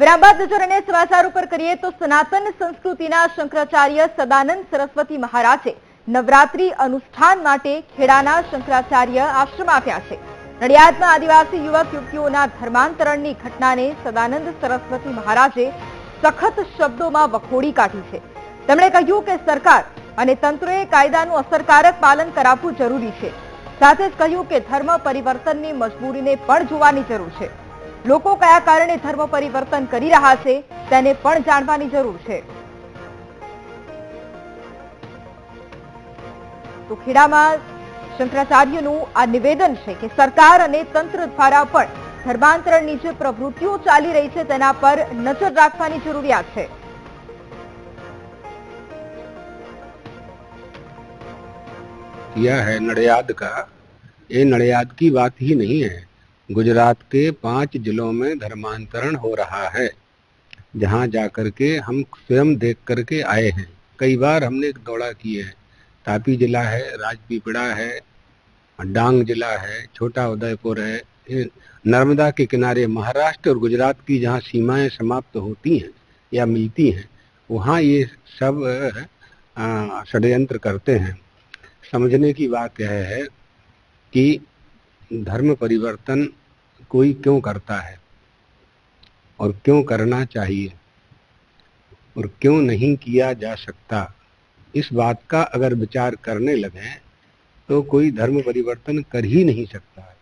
વિરામ બાદ નજર અને સમાચાર ઉપર કરીએ તો સનાતન સંસ્કૃતિના શંકરાચાર્ય સદાનંદ સરસ્વતી મહારાજે નવરાત્રી અનુષ્ઠાન માટે ખેડાના શંકરાચાર્ય આશ્રમ આપ્યા છે. નડિયાદમાં આદિવાસી યુવક યુવતીઓના ધર્માંતરણની ઘટનાને સદાનંદ સરસ્વતી મહારાજે સખત શબ્દોમાં વખોડી કાઢી છે. તેમણે કહ્યું કે સરકાર અને તંત્રએ કાયદાનું અસરકારક પાલન કરાવવું જરૂરી છે. સાથે જ કહ્યું કે ધર્મ પરિવર્તનની મજબૂરીને પણ જોવાની જરૂર છે. લોકો કયા કારણે ધર્મ પરિવર્તન કરી રહ્યા છે તેને પણ જાણવાની જરૂર છે તો ખેડામાં શંકરાચાર્યનું આ નિવેદન છે કે સરકાર અને તંત્ર દ્વારા પણ ધર્માંતરણની જે પ્રવૃત્તિઓ ચાલી રહી છે તેના પર નજર રાખવાની જરૂરિયાત છે किया है नडियाद का ये नडियाद की बात ही नहीं है गुजरात के पाँच जिलों में धर्मांतरण हो रहा है, जहाँ जाकर के हम स्वयं देख करके आए हैं। कई बार हमने दौड़ा की है। तापी जिला है, राजपीपड़ा है, डांग जिला है, छोटा उदयपुर है नर्मदा के किनारे महाराष्ट्र और गुजरात की जहाँ सीमाएँ समाप्त होती हैं या मिलती हैं, वहाँ ये सब षड्यंत्र करते हैं। समझने की बात यह है कि धर्म परिवर्तन कोई क्यों करता है और क्यों करना चाहिए और क्यों नहीं किया जा सकता? इस बात का अगर विचार करने लगे तो कोई धर्म परिवर्तन कर ही नहीं सकता। है